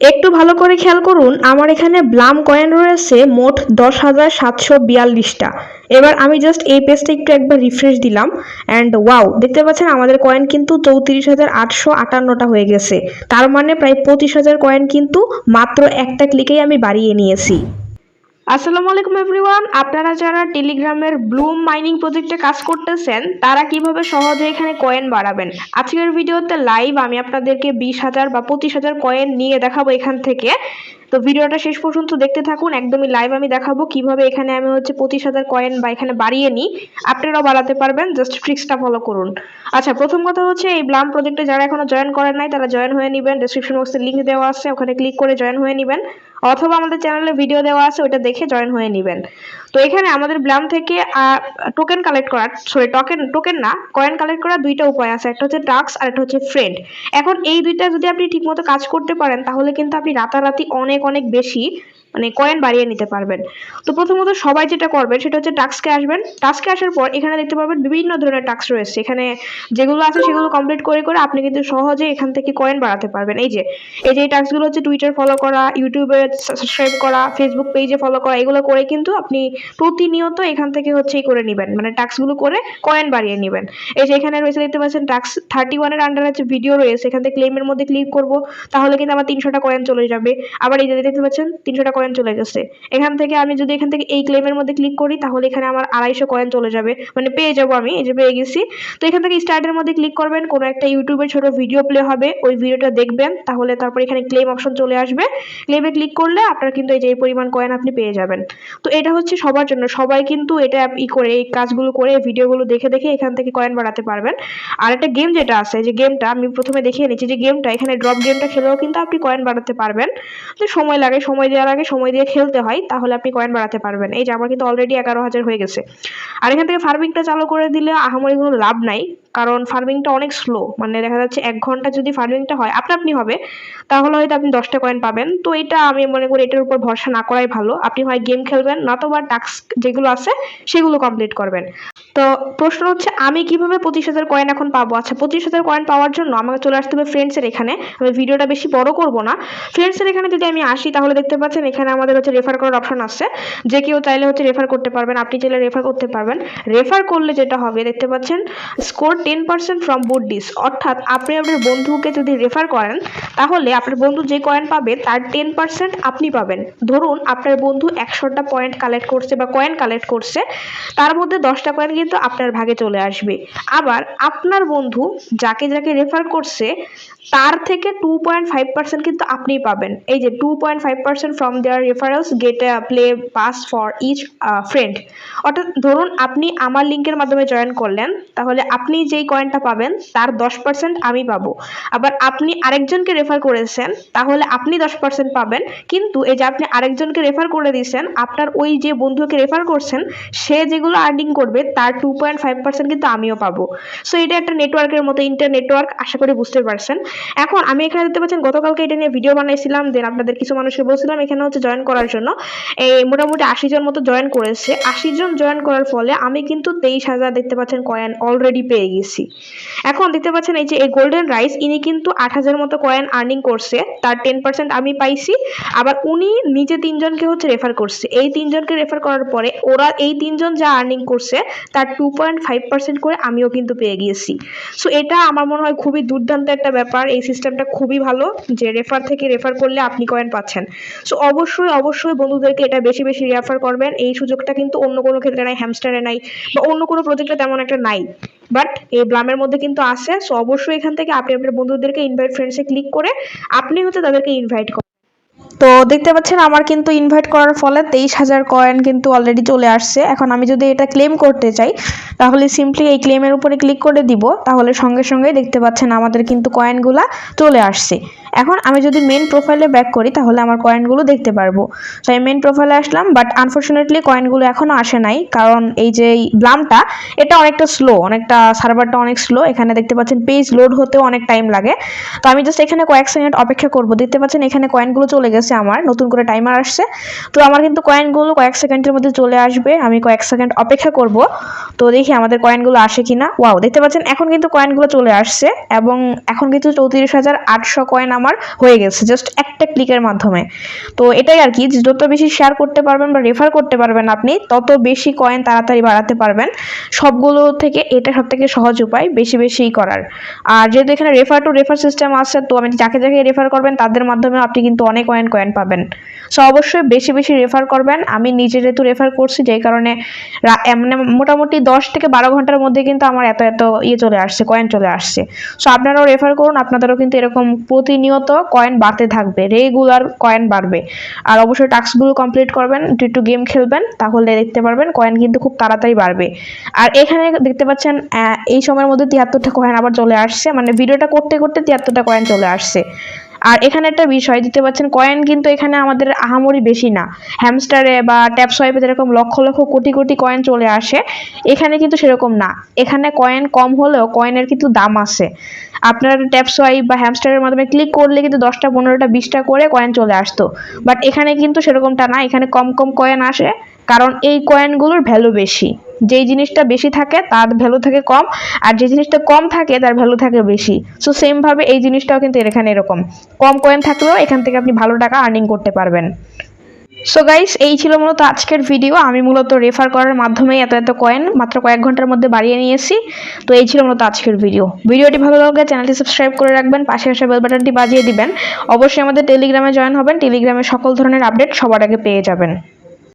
একটু ভালো করে খেয়াল করুন, আমার এখানে ব্লাম কয়েন রয়েছে মোট দশ হাজার সাতশো বিয়াল্লিশটা। এবার আমি জাস্ট এই পেজটা একটু একবার রিফ্রেশ দিলাম অ্যান্ড ওয়াও দেখতে পাচ্ছেন আমাদের কয়েন কিন্তু চৌত্রিশ হাজার আটশো আটান্নটা হয়ে গেছে। তার মানে প্রায় পঁচিশ হাজার কয়েন কিন্তু মাত্র একটা ক্লিকেই আমি বাড়িয়ে নিয়েছি। আসসালামু আলাইকুম এভরিওয়ান। আপনারা যারা টেলিগ্রামের ব্লুম মাইনিং প্রজেক্টে কাজ করতেছেন, তারা কীভাবে সহজে এখানে কয়েন বাড়াবেন? আজকের ভিডিওতে লাইভ আমি আপনাদেরকে বিশ হাজার বা পঁচিশ হাজার কয়েন নিয়ে দেখাবো এখান থেকে। তো ভিডিওটা শেষ পর্যন্ত দেখতে থাকুন। একদমই লাইভ আমি দেখাবো কীভাবে এখানে আমি হচ্ছে পঁচিশ হাজার কয়েন বা এখানে বাড়িয়ে নিই। আপনারাও বাড়াতে পারবেন জাস্ট ট্রিক্সটা ফলো করুন। আচ্ছা প্রথম কথা হচ্ছে এই ব্লাম প্রজেক্টে যারা এখনও জয়েন করেন নাই, তারা জয়েন হয়ে নেবেন। ডিসক্রিপশন বক্সে লিঙ্ক দেওয়া আছে, ওখানে ক্লিক করে জয়েন হয়ে নেবেন। অথবা আমাদের চ্যানেলে ভিডিও দেওয়া আছে ওটা দেখে জয়েন হয়ে নেবেন। তো এখানে আমাদের ব্লাম থেকে টোকেন কালেক্ট করার সরি টোকেন টোকেন না কয়েন কালেক্ট করার দুইটা উপায় আছে। একটা হচ্ছে টাক্স আর একটা হচ্ছে ফ্রেন্ড এখন এই দুইটা যদি আপনি ঠিকমতো কাজ করতে পারেন, তাহলে কিন্তু আপনি রাতারাতি অনেক অনেক বেশি। মানে কয়েন বাড়িয়ে নিতে পারবেন। তো প্রথমত সবাই যেটা করবেন, সেটা হচ্ছে টাস্কে আসবেন। টাস্কে আসার পর এখানে দেখতে পাবেন বিভিন্ন ধরনের টাস্ক রয়েছে। এখানে যেগুলো আছে সেগুলো কমপ্লিট করে করে আপনি কিন্তু সহজে এখান থেকে কয়েন বাড়াতে পারবেন। এই যে এই যে এই টাস্কগুলো হচ্ছে টুইটার ফলো করা ইউটিউবে সাবস্ক্রাইব করা ফেসবুক পেজে ফলো করা, এগুলো করে কিন্তু আপনি প্রতিনিয়ত এখান থেকে হচ্ছে এই করে নেবেন। মানে টাস্কগুলো করে কয়েন বাড়িয়ে নেবেন। এই যে এখানে রয়েছে, দেখতে পাচ্ছেন টাস্ক থার্টি ওয়ানের আন্ডারে হচ্ছে ভিডিও রয়েছে, এখান থেকে ক্লেমের মধ্যে ক্লিক করব, তাহলে কিন্তু আমার তিনশোটা কয়েন চলে যাবে। আবার এই যে দেখতে পাচ্ছেন, তিনশোটা কয়েন চলে গেছে। এখান থেকে আমি যদি এখান থেকে এই ক্লেমের মধ্যে ক্লিক করি, তাহলে এখানে আমার আড়াইশো কয়েন চলে যাবে। মানে পেয়ে যাব আমি, এই যে পেয়ে গেছি। তো এখান থেকে স্টার্টের মধ্যে ক্লিক করবেন, কোনো একটা ইউটিউবে ছোট ভিডিও প্লে হবে, ওই ভিডিওটা দেখবেন, তাহলে তারপর এখানে ক্লেম অপশন চলে আসবে। ক্লেমে ক্লিক করলে আপনার কিন্তু এই যে পরিমাণ কয়েন আপনি পেয়ে যাবেন। তো এটা হচ্ছে সবার জন্য, সবাই কিন্তু এটা ই করে, এই কাজগুলো করে ভিডিওগুলো দেখে দেখে এখান থেকে কয়েন বাড়াতে পারবেন। আর একটা গেম যেটা আছে, যে গেমটা আমি প্রথমে দেখিয়ে নিচ্ছি, যে গেমটা এখানে ড্রপ গেমটা খেলেও কিন্তু আপনি কয়েন বাড়াতে পারবেন। তো সময় লাগে, সময় দেওয়ার আগে সময় দিয়ে খেলতে হয়, তাহলে আপনি কয়েন বাড়াতে পারবেন। এই যে আমার কিন্তু অলরেডি এগারো হাজার হয়ে গেছে। আর এখান থেকে ফার্মিংটা চালু করে দিলে আহামরি কোনো লাভ নাই। কারণ ফার্মিংটা অনেক স্লো মানে দেখা যাচ্ছে এক ঘণ্টা যদি ফার্মিংটা হয়, আপনা আপনি হবে, তাহলে হয়তো আপনি দশটা কয়েন পাবেন। তো এটা আমি মনে করি এটার উপর ভরসা না করাই ভালো। আপনি হয় গেম খেলবেন, নতবা টাস্ক যেগুলো আছে, সেগুলো কমপ্লিট করবেন। তো প্রশ্ন হচ্ছে, আমি কীভাবে পঁচিশ হাজার কয়েন এখন পাবো? আচ্ছা পঁচিশ হাজার কয়েন পাওয়ার জন্য আমাকে চলে আসতে হবে ফ্রেন্ডসের এখানে। আমি ভিডিওটা বেশি বড় করব না। ফ্রেন্ডসের এখানে যদি আমি আসি, তাহলে দেখতে পাচ্ছেন এখানে আমাদের হচ্ছে রেফার করার অপশন আছে। যে কেউ চাইলে হচ্ছে রেফার করতে পারবেন, আপনি চাইলে রেফার করতে পারবেন। রেফার করলে যেটা হবে, দেখতে পাচ্ছেন স্কোর টেন পার্সেন্ট ফ্রম বুট ডিস অর্থাৎ আপনি আপনার বন্ধুকে যদি রেফার করেন, তাহলে আপনার বন্ধু যে কয়েন পাবে, তার টেন পার্সেন্ট আপনি পাবেন। ধরুন আপনার বন্ধু একশোটা পয়েন্ট কালেক্ট করছে বা কয়েন কালেক্ট করছে, তার মধ্যে দশটা কয়েন কিন্তু আপনার ভাগে চলে আসবে। আবার আপনার বন্ধু যাকে যাকে রেফার করছে, তার থেকে টু পয়েন্ট ফাইভ পার্সেন্ট কিন্তু আপনি পাবেন। এই যে two point five percent from their referrals get play pass for each friend অর্থাৎ ধরুন আপনি আমার লিঙ্কের মাধ্যমে জয়েন করলেন, তাহলে আপনি যেই কয়েনটা পাবেন, তার দশ পার্সেন্ট আমি পাবো। আবার আপনি আরেকজনকে রেফার করেছেন, তাহলে আপনি দশ পার্সেন্ট পাবেন। কিন্তু এই যে আপনি আরেকজনকে রেফার করে দিয়েছেন, আপনার ওই যে বন্ধুকে রেফার করছেন, সে যেগুলো আর্নিং করবে, তার টু পয়েন্ট ফাইভ পার্সেন্ট কিন্তু আমিও পাবো। সো এটা একটা নেটওয়ার্কের মতো ইন্টার নেটওয়ার্ক আশা করি বুঝতে পারছেন। এখন আমি এখানে দেখতে পাচ্ছেন, গতকালকে এটা নিয়ে ভিডিও বানাইছিলাম দেন আপনাদের কিছু মানুষকে বলছিলাম, এখানে হচ্ছে জয়েন করার জন্য। এই মোটামুটি আশি জন মতো জয়েন করেছে। আশি জন জয়েন করার ফলে আমি কিন্তু তেইশ হাজার দেখতে পাচ্ছেন কয়েন অলরেডি পেয়ে গেছি এখন দেখতে পাচ্ছেন এই যে এই গোল্ডেন রাইস ইনি কিন্তু আট হাজার মতো কয়েন আর্নিং করছে। তার টেন পার্সেন্ট আমি পাইছি। আবার উনি নিজে তিনজনকে হচ্ছে রেফার করছে। এই তিনজনকে রেফার করার পরে ওরা এই তিনজন যা আর্নিং করছে, তার টু পয়েন্ট ফাইভ পার্সেন্ট করে আমিও কিন্তু পেয়ে গিয়েছি। সো এটা আমার মনে হয় খুবই দুর্দান্ত একটা ব্যাপার। এই সিস্টেমটা খুবই ভালো যে রেফার থেকে রেফার করলে আপনি কয়েন পাচ্ছেন। সো অবশ্যই অবশ্যই বন্ধুদেরকে এটা বেশি বেশি রেফার করবেন। এই সুযোগটা কিন্তু অন্য কোনো ক্ষেত্রে নাই হ্যামস্টারে নাই বা অন্য কোনো প্রজেক্টে তেমন একটা নাই। বাট এই ব্লামের মধ্যে কিন্তু আসে সো অবশ্যই এখান থেকে আপনি আপনার বন্ধুদেরকে ইনভাইট ফ্রেন্ডসে ক্লিক করে আপনি হচ্ছে তাদেরকে ইনভাইট করেন তো দেখতে পাচ্ছেন আমার কিন্তু ইনভাইট করার ফলে তেইশ হাজার কয়েন কিন্তু অলরেডি চলে আসছে। এখন আমি যদি এটা ক্লেম করতে চাই, তাহলে সিম্পলি এই ক্লেমের উপরে ক্লিক করে দিব। তাহলে সঙ্গে সঙ্গে দেখতে পাচ্ছেন আমাদের কিন্তু কয়েনগুলা চলে আসছে। এখন আমি যদি মেন প্রোফাইলে ব্যাক করি, তাহলে আমার কয়েনগুলো দেখতে পারব। তো আমি মেন প্রোফাইলে আসলাম বাট আনফর্চুনেটলি কয়েনগুলো এখনও আসে নাই, কারণ এই যে ব্লামটা এটা অনেকটা স্লো অনেকটা সার্ভারটা অনেক স্লো এখানে দেখতে পাচ্ছেন পেজ লোড হতেও অনেক টাইম লাগে। তো আমি জাস্ট এখানে কয়েক সেকেন্ড অপেক্ষা করব। দেখতে পাচ্ছেন এখানে কয়েনগুলো চলে গেছে আমার, নতুন করে টাইমার আসছে। তো আমার কিন্তু কয়েনগুলো কয়েক সেকেন্ডের মধ্যে চলে আসবে, আমি কয়েক সেকেন্ড অপেক্ষা করব। তো দেখি আমাদের কয়েনগুলো আসে কিনা। ওয়াও দেখতে পাচ্ছেন, এখন কিন্তু কয়েনগুলো চলে আসছে, এবং এখন কিন্তু চৌত্রিশ হাজার আটশো কয়েন আমার হয়ে গেছে জাস্ট একটা ক্লিকের মাধ্যমে। তো এটাই আর কি, যত বেশি শেয়ার করতে পারবেন বা রেফার করতে পারবেন আপনি, তত বেশি কয়েন তাড়াতাড়ি বাড়াতে পারবেন। সবগুলো থেকে এটা সব থেকে সহজ উপায়, বেশি বেশি করার। আর যেহেতু এখানে রেফার টু রেফার সিস্টেম আছে, তো আমি যাকে যাকে রেফার করবেন, তাদের মাধ্যমে আপনি কিন্তু অনেক কয়েন কয়েন পাবেন। সো অবশ্যই বেশি বেশি রেফার করবেন। আমি নিজে যেহেতু রেফার করছি, যেই কারণে মানে মোটামুটি দশ থেকে বারো ঘণ্টার মধ্যে কিন্তু আমার এত এত ইয়ে চলে আসছে কয়েন চলে আসছে। সো আপনারাও রেফার করুন, আপনাদেরও কিন্তু এরকম প্রতিনিয়ত কয়েন বাড়তে থাকবে রেগুলার কয়েন বাড়বে। আর অবশ্যই টাস্কগুলো কমপ্লিট করবেন, একটু একটু গেম খেলবেন, তাহলে দেখতে পারবেন কয়েন কিন্তু খুব তাড়াতাড়ি বাড়বে। আর এখানে দেখতে পাচ্ছেন এই সময়ের মধ্যে তিয়াত্তরটা কয়েন আবার চলে আসছে মানে ভিডিওটা করতে করতে তিয়াত্তরটা কয়েন চলে আসছে। আর এখানে একটা বিষয় দিতে পারছেন কয়েন কিন্তু এখানে আমাদের আহামরি বেশি না। হ্যামস্টারে বা ট্যাপ সোয়াইপে যেরকম লক্ষ লক্ষ কোটি কোটি কয়েন চলে আসে, এখানে কিন্তু সেরকম না। এখানে কয়েন কম হলেও কয়েনের কিন্তু দাম আছে। আপনার ট্যাপ সোয়াইপ বা হ্যামস্টারের মাধ্যমে ক্লিক করলে কিন্তু দশটা, পনেরোটা, বিশটা করে কয়েন চলে আসতো। বাট এখানে কিন্তু সেরকমটা না, এখানে কম কম কয়েন আসে। কারণ এই কয়েনগুলোর ভ্যালু বেশি। যেই জিনিসটা বেশি থাকে, তার ভ্যালু থাকে কম, আর যে জিনিসটা কম থাকে, তার ভ্যালু থাকে বেশি। সো সেম ভাবে এই জিনিসটাও কিন্তু এখানে এরকম। কম কয়েন থাকলেও এখান থেকে আপনি ভালো টাকা আর্নিং করতে পারবেন। সো গাইস এই ছিল মূলত আজকের ভিডিও আমি মূলত রেফার করার মাধ্যমে এত এত কয়েন মাত্র কয়েক ঘণ্টার মধ্যে বাড়িয়ে নিয়েছি। তো, এই ছিল মূলত আজকের ভিডিও ভিডিওটি ভালো লাগলে চ্যানেলটি সাবস্ক্রাইব করে রাখবেন, পাশে আসা বেল বাটনটি বাজিয়ে দিবেন। অবশ্যই আমাদের টেলিগ্রামে জয়েন হবেন। টেলিগ্রামে সকল ধরনের আপডেট সবার আগে পেয়ে যাবেন।